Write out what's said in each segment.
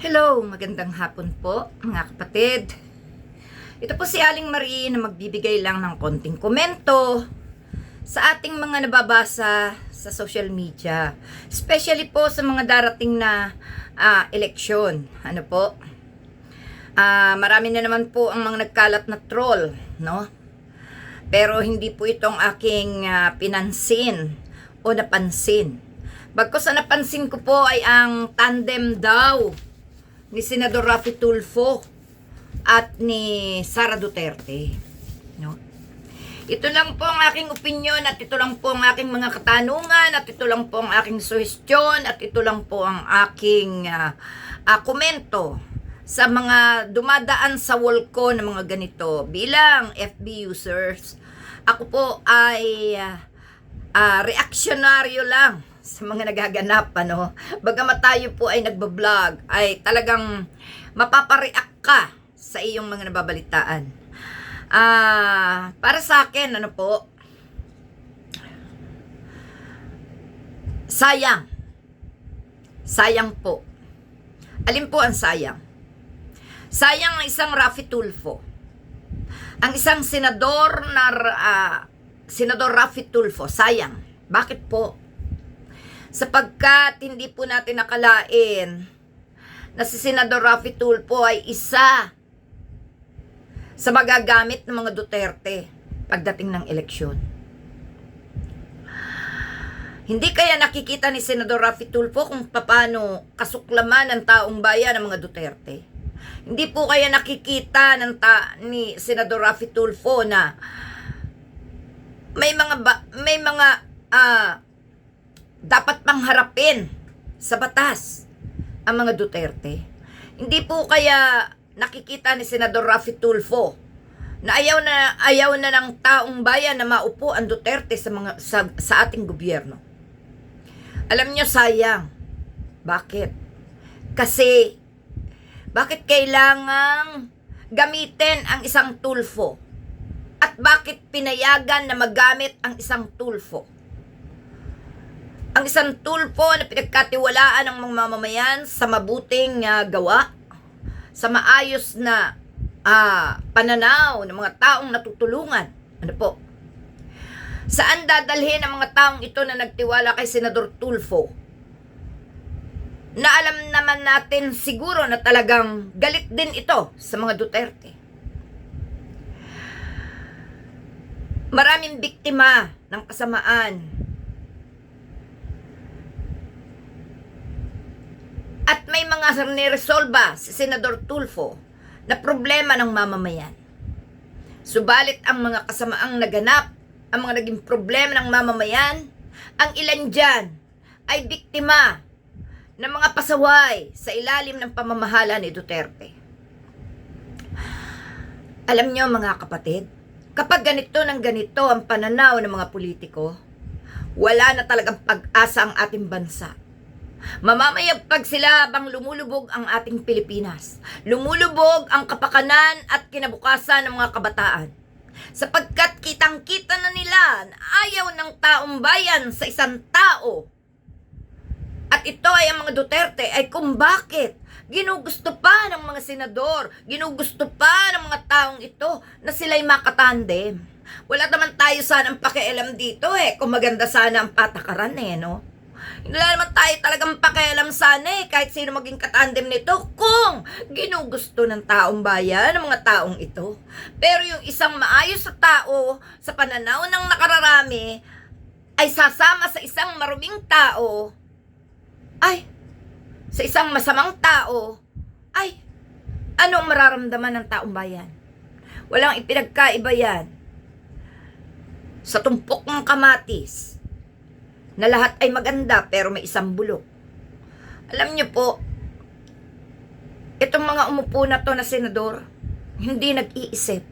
Hello, magandang hapon po mga kapatid. Ito po si Aling Marie na magbibigay lang ng konting komento sa ating mga nababasa sa social media. Especially po sa mga darating na ah, eleksyon. Ano po? Ah, marami na naman po ang mga nagkalat na troll, no? Pero hindi po itong aking ah, pinansin o napansin. Bagkos sa napansin ko po ay ang tandem daw ni Senador Rafi Tulfo at ni Sara Duterte. No? Ito lang po ang aking opinion at ito lang po ang aking mga katanungan at ito lang po ang aking suhestyon at ito lang po ang aking ah, ah, komento sa mga dumadaan sa wall ko ng mga ganito bilang FB users. Ako po ay ah, ah, reaksyonaryo lang sa mga nagaganap ano. Bagamat tayo po ay nagbablog ay talagang mapapareact ka sa iyong mga nababalitaan. Ah, para sa akin ano po sayang. Sayang po. Alin po ang sayang? Sayang ang isang Rafi Tulfo. Ang isang senador na ah, Senador Rafi Tulfo, sayang. Bakit po? Sapagkat hindi po natin nakalain na si Senador Rafi Tulfo ay isa sa magagamit ng mga Duterte pagdating ng eleksyon. Hindi kaya nakikita ni Senador Rafi Tulfo kung paano kasuklaman ng taong bayan ng mga Duterte. Hindi po kaya nakikita ng ta- ni Senador Rafi Tulfo na may mga ba- may mga ah, dapat pang harapin sa batas ang mga Duterte. Hindi po kaya nakikita ni Senador Rafi Tulfo na ayaw na ayaw na ng taong bayan na maupo ang Duterte sa mga sa, sa ating gobyerno. Alam niyo sayang. Bakit? Kasi bakit kailangang gamitin ang isang tulfo? At bakit pinayagan na magamit ang isang tulfo? Ang isang tulfo na pinagkatiwalaan ng mga mamamayan sa mabuting ah, gawa, sa maayos na ah, pananaw ng mga taong natutulungan. Ano po? Saan dadalhin ang mga taong ito na nagtiwala kay Senador Tulfo? Na alam naman natin siguro na talagang galit din ito sa mga Duterte. Maraming biktima ng kasamaan. At may mga niresolba si Senador Tulfo na problema ng mamamayan. Subalit ang mga kasamaang naganap, ang mga naging problema ng mamamayan, ang ilan dyan ay biktima ng mga pasaway sa ilalim ng pamamahala ni Duterte. Alam nyo mga kapatid, kapag ganito ng ganito ang pananaw ng mga politiko, wala na talagang pag-asa ang ating bansa. Mamamayagpag sila habang lumulubog ang ating Pilipinas. Lumulubog ang kapakanan at kinabukasan ng mga kabataan. Sapagkat kitang-kita na nila na ayaw ng taong bayan sa isang tao. At ito ay ang mga Duterte ay kung bakit ginugusto pa ng mga senador, ginugusto pa ng mga taong ito na sila'y makatandem. Wala naman tayo sanang pakialam dito eh, kung maganda sana ang patakaran eh, no? Wala naman tayo talagang pakialam sana eh, kahit sino maging katandem nito, kung ginugusto ng taong bayan, ng mga taong ito. Pero yung isang maayos na tao, sa pananaw ng nakararami, ay sasama sa isang maruming tao, ay, sa isang masamang tao, ay, ano ang mararamdaman ng taong bayan? Walang ipinagkaiba yan. Sa tumpok ng kamatis, na lahat ay maganda pero may isang bulok. Alam niyo po, itong mga umupo na to na senador, hindi nag-iisip.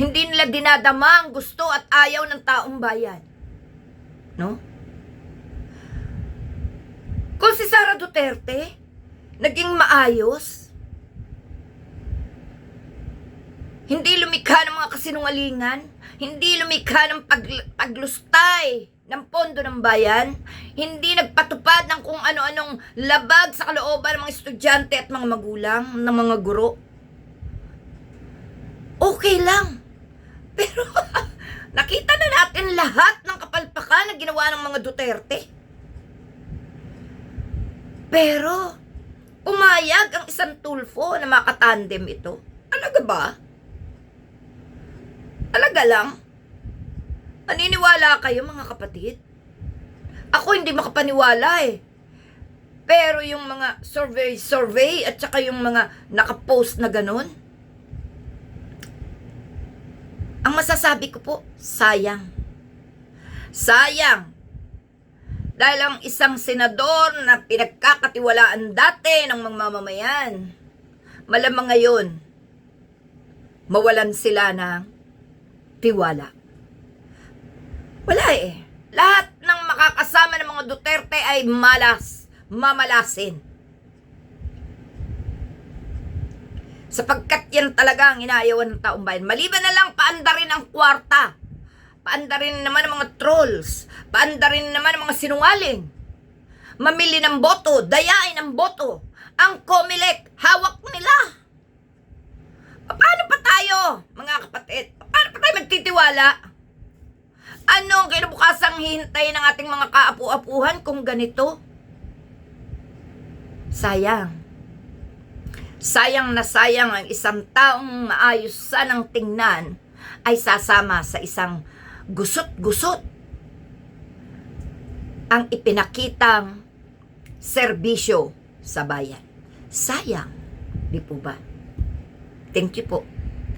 Hindi nila dinadama ang gusto at ayaw ng taong bayan. No? Kung si Sara Duterte, naging maayos, hindi lumikha ng mga kasinungalingan, hindi lumikha ng pag, paglustay ng pondo ng bayan, hindi nagpatupad ng kung ano-anong labag sa kalooban ng mga estudyante at mga magulang, ng mga guro. Okay lang. Pero nakita na natin lahat ng kapalpakan na ginawa ng mga Duterte. Pero, umayag ang isang tulfo na makatandem ito. Alaga ba? Alaga lang? Maniniwala kayo mga kapatid? Ako hindi makapaniwala eh. Pero yung mga survey-survey at saka yung mga nakapost na ganun, ang masasabi ko po, sayang. Sayang. Dahil ang isang senador na pinagkakatiwalaan dati ng mga mamamayan, malamang ngayon, mawalan sila ng tiwala. Wala eh. Lahat ng makakasama ng mga Duterte ay malas, mamalasin. Sapagkat yan talaga ang inaayawan ng taong bayan. Maliban na lang, paanda rin ang kwarta. Paanda rin naman ang mga trolls. Paanda rin naman ang mga sinungaling. Mamili ng boto, dayain ng boto. Ang Comelec, hawak nila. Paano pa tayo, mga kapatid? Paano pa tayo magtitiwala? Ano ang kinabukasang hintay ng ating mga kaapu-apuhan kung ganito? Sayang. Sayang na sayang ang isang taong maayos sanang tingnan ay sasama sa isang gusot-gusot ang ipinakitang serbisyo sa bayan. Sayang, di po ba? Thank you po.